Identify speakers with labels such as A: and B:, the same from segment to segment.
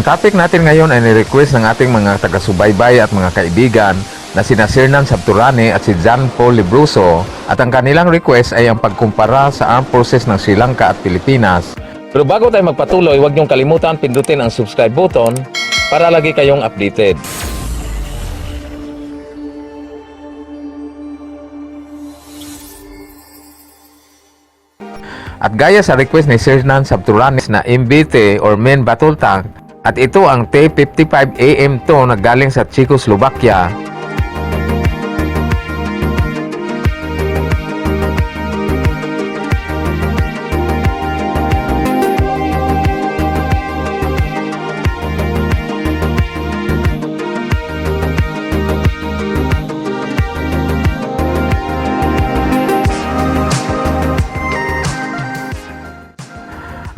A: Ang topic natin ngayon ay ni-request ng ating mga taga-subaybay at mga kaibigan na sina Sirnan Sabturani at si John Paul Libruso at ang kanilang request ay ang pagkumpara sa armed forces ng Sri Lanka at Pilipinas. Pero bago tayo magpatuloy, huwag niyong kalimutan pindutin ang subscribe button para lagi kayong updated. At gaya sa request ni Sirnan Sabturanis na MBT or Main Battle Tank, at ito ang T-55 AM2 na galing sa Czechoslovakia.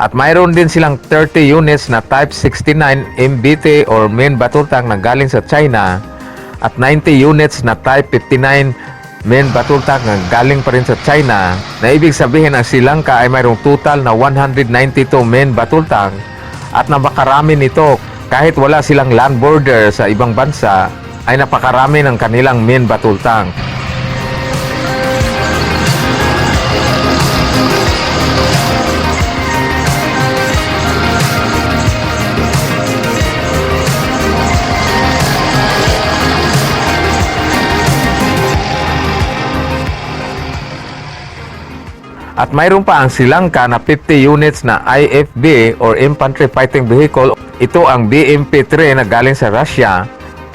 A: At mayroon din silang 30 units na Type 69 MBT or Main Battle Tank na galing sa China. At 90 units na Type 59 Main Battle Tank na galing pa rin sa China. Na ibig sabihin ang Sri Lanka ay mayroong total na 192 Main Battle Tank at napakarami nito kahit wala silang land border sa ibang bansa ay napakarami ng kanilang Main Battle At mayroon pa ang Sri na 50 units na IFB or Infantry Fighting Vehicle. Ito ang BMP-3 na galing sa Russia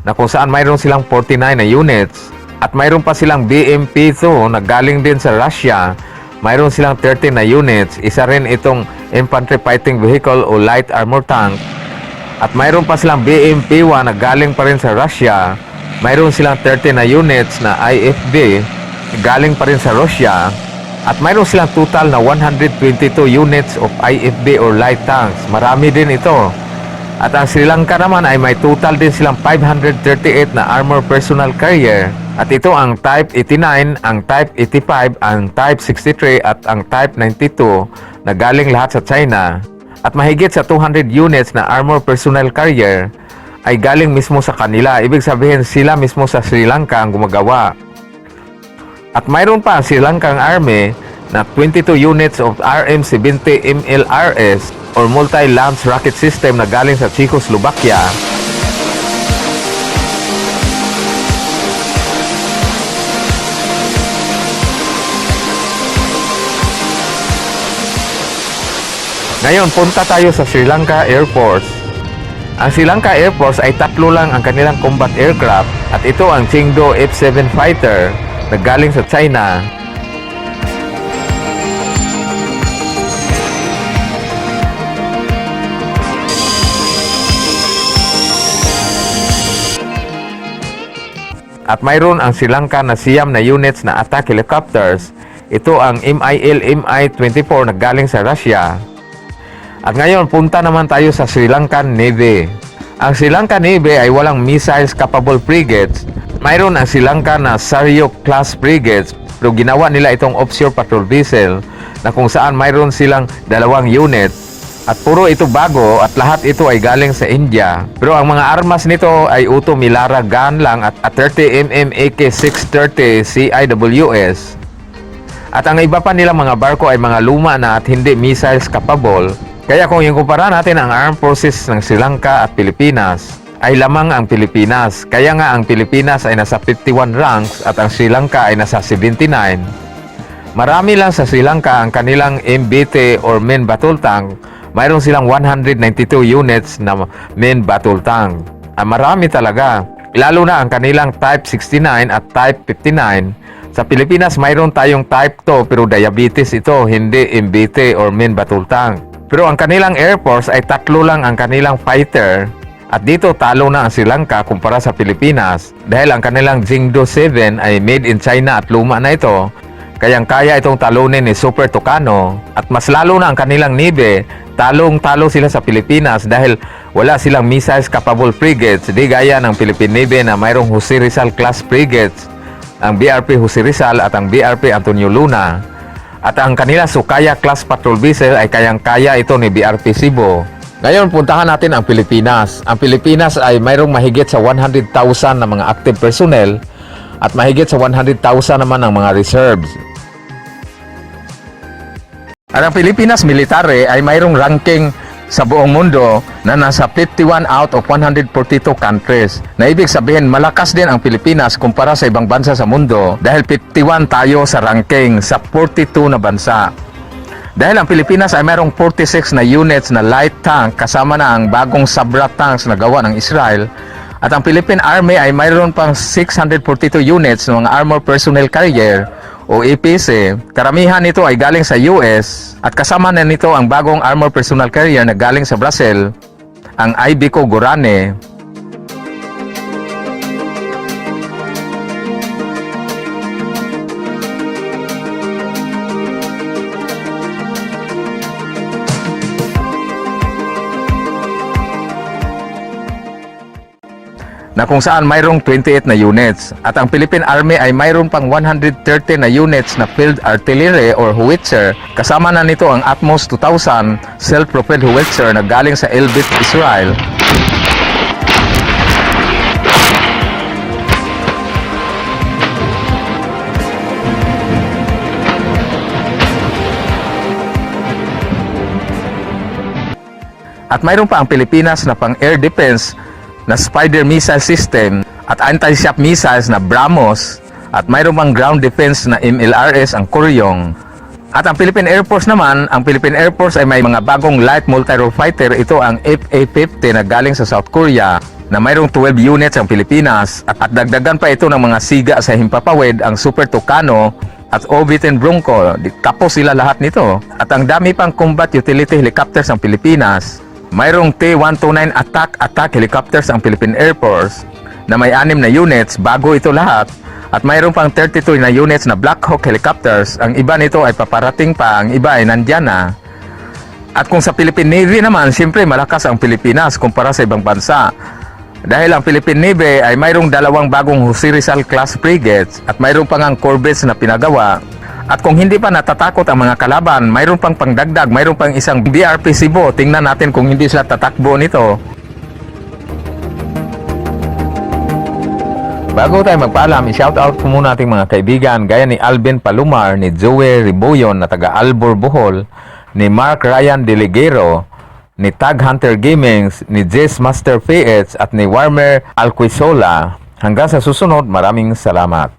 A: na kung saan mayroon silang 49 na units. At mayroon pa silang BMP-2 na galing din sa Russia. Mayroon silang 13 na units. Isa rin itong Infantry Fighting Vehicle o Light Armor Tank. At mayroon pa silang BMP-1 na galing pa rin sa Russia. Mayroon silang 13 na units na IFB galing pa rin sa Russia. At mayroon silang total na 122 units of IFB or light tanks. Marami din ito. At ang Sri Lanka naman ay may total din silang 538 na armor personal carrier. At ito ang Type 89, ang Type 85, ang Type 63 at ang Type 92 na galing lahat sa China. At mahigit sa 200 units na armor personal carrier ay galing mismo sa kanila. Ibig sabihin sila mismo sa Sri Lanka ang gumagawa. At mayroon pa ang Sri Army na 22 units of RM-70 MLRS or Multi-Lance Rocket System na galing sa Czechoslovakia. Ngayon, punta tayo sa Sri Lanka Air Force. Ang Sri Lanka Air Force ay tatlo lang ang kanilang combat aircraft at ito ang Chingdo F-7 fighter na galing sa China. At mayroon ang Sri Lanka na siyam na units na attack helicopters. Ito ang MIL MI-24 na galing sa Russia. At ngayon, punta naman tayo sa Sri Lankan Navy. Ang Sri Lankan Navy ay walang missiles capable frigates. Mayroon ang Sri Lanka na Saryok class frigates pero ginawa nila itong offshore patrol vessel na kung saan mayroon silang dalawang unit at puro ito bago at lahat ito ay galing sa India. Pero ang mga armas nito ay Uto Milara gun lang at, at 30mm AK-630 CIWS. At ang iba pa nilang mga barko ay mga luma na at hindi missiles capable. Kaya kung yung kumpara natin ang armed forces ng Sri Lanka at Pilipinas, ay lamang ang Pilipinas. Kaya nga ang Pilipinas ay nasa 51 ranks at ang Sri Lanka ay nasa 79. Marami lang sa Sri Lanka ang kanilang MBT or main battle tank. Mayroon silang 192 units na main battle tank. Ah, marami talaga. Lalo na ang kanilang Type 69 at Type 59. Sa Pilipinas, mayroon tayong Type 2 pero diabetes ito, hindi MBT or main battle tank. Pero ang kanilang Air Force ay tatlo lang ang kanilang fighter at dito talo na ang Sri Lanka kumpara sa Pilipinas dahil ang kanilang Jingdo 7 ay made in China at luma na ito. Kayang kaya itong talunin ni Super Tucano at mas lalo na ang kanilang Navy, talong-talo sila sa Pilipinas dahil wala silang missiles capable frigates di gaya ng Philippine Navy na mayroong Jose Rizal class frigates, ang BRP Jose Rizal at ang BRP Antonio Luna. At ang kanila Sukaya class patrol vessel ay kayang-kaya ito ni BRP Cebu. Ngayon, puntahan natin ang Pilipinas. Ang Pilipinas ay mayroong mahigit sa 100,000 na mga active personnel at mahigit sa 100,000 naman ang mga reserves. At ang Pilipinas military ay mayroong ranking sa buong mundo na nasa 51 out of 142 countries. Na ibig sabihin, malakas din ang Pilipinas kumpara sa ibang bansa sa mundo dahil 51 tayo sa ranking sa 42 na bansa. Dahil ang Pilipinas ay mayroong 46 na units na light tank kasama na ang bagong Sabra tanks na gawa ng Israel at ang Philippine Army ay mayroon pang 642 units ng mga armor personnel carrier o APC. Karamihan nito ay galing sa US at kasama na nito ang bagong armor personnel carrier na galing sa Brazil, ang Ibeco Gorane. Na kung saan mayroong 28 na units. At ang Philippine Army ay mayroon pang 130 na units na field artillery or howitzer. Kasama na nito ang Atmos 2000 self-propelled howitzer na galing sa Elbit, Israel. At mayroon pa ang Pilipinas na pang air defense na Spider missile system at anti-ship missiles na BrahMos at mayroon pang ground defense na MLRS ang Kuryong. At ang Philippine Air Force naman, ang Philippine Air Force ay may mga bagong light multi-role fighter. Ito ang FA-50 na galing sa South Korea na mayroong 12 units ang Pilipinas at, at dagdagan pa ito ng mga siga sa Himpapawid, ang Super Tucano at OB-10 Bronco. Tapos sila lahat nito. At ang dami pang combat utility helicopters ang Pilipinas. Mayroong T-129 attack attack helicopters ang Philippine Air Force na may anim na units bago ito lahat. At mayroon pang 32 na units na Black Hawk helicopters. Ang iba nito ay paparating pa, ang iba ay nandyan na. At kung sa Philippine Navy naman, siyempre malakas ang Pilipinas kumpara sa ibang bansa. Dahil ang Philippine Navy ay mayroong dalawang bagong Jose Rizal class frigates at mayroong pang ang corvettes na pinagawa. At kung hindi pa natatakot ang mga kalaban, mayroon pang pangdagdag, mayroon pang isang BRP Cebu. Tingnan natin kung hindi sila tatakbo nito. Bago tayo magpaalam, i-shoutout ko muna ating mga kaibigan gaya ni Alvin Palumar, ni Joey Riboyon na taga Albor Bohol, ni Mark Ryan Deligero, ni Tag Hunter Gamings, ni Jess Master PH at ni Warmer Alquisola. Hanggang sa susunod, maraming salamat.